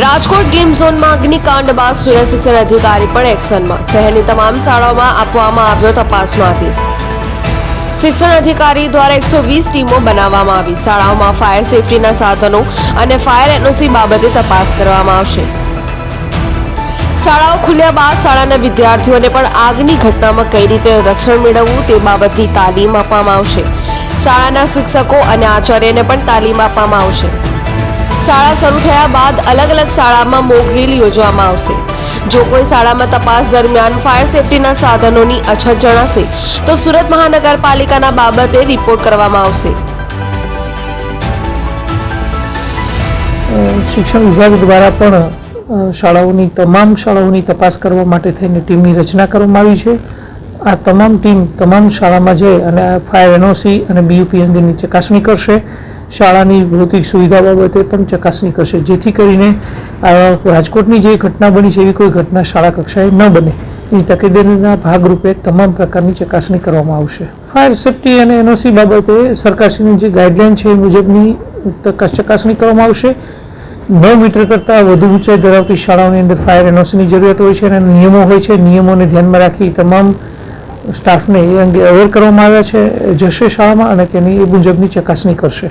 Rajkot game ઝોનમાં અગ્નિકાંડ બાદ સુરત શિક્ષણ અધિકારી પણ એક્શનમાં. શહેરની તમામ શાળાઓમાં આપવામાં આવ્યો તપાસનો આદેશ. શિક્ષણ અધિકારી દ્વારા એકસો વીસ ટીમો બનાવવામાં આવી. શાળાઓમાં ફાયર સેફટીના સાધનો અને ફાયર એનઓસી બાબતે તપાસ કરવામાં આવશે. શાળાઓ ખુલ્યા બાદ શાળાના વિદ્યાર્થીઓને પણ આગની ઘટનામાં કઈ રીતે રક્ષણ મેળવવું તે બાબતની તાલીમ આપવામાં આવશે. શાળાના શિક્ષકો અને આચાર્યને પણ તાલીમ આપવામાં આવશે. શાળા શરૂ થયા બાદ અલગ અલગ શાળામાં મોક ડ્રીલ યોજવામાં આવશે. જો કોઈ શાળામાં તપાસ દરમિયાન ફાયર સેફટીના સાધનોની અછત જણાશે, તો સુરત મહાનગરપાલિકાના બાબતે રિપોર્ટ કરવામાં આવશે. શિક્ષણ વિભાગ દ્વારા પણ શાળાઓની, તમામ શાળાઓની તપાસ કરવા માટે થઈને ટીમની રચના કરવામાં આવી છે. આ તમામ ટીમ, તમામ શાળામાં જઈ અને ફાયર એનઓસી અને બીયુપી અંગેની ચકાસણી કરશે. શાળાની ભૌતિક સુવિધા બાબતે પણ ચકાસણી કરશે. જેથી કરીને રાજકોટની જે ઘટના બની છે, એવી કોઈ ઘટના શાળા કક્ષાએ ન બને. એની તકેદારીના ભાગરૂપે તમામ પ્રકારની ચકાસણી કરવામાં આવશે. ફાયર સેફટી અને એનઓસી બાબતે સરકારશ્રીની જે ગાઈડલાઇન છે, એ મુજબની ચકાસણી કરવામાં આવશે. નવ મીટર કરતાં વધુ ઊંચાઈ ધરાવતી શાળાઓની અંદર ફાયર એનઓસીની જરૂરિયાત હોય છે અને નિયમો હોય છે. નિયમોને ધ્યાનમાં રાખી તમામ સ્ટાફને એ અંગે અવેર કરવામાં આવ્યા છે, જશે શાળામાં અને તેની એ મુજબની ચકાસણી કરશે.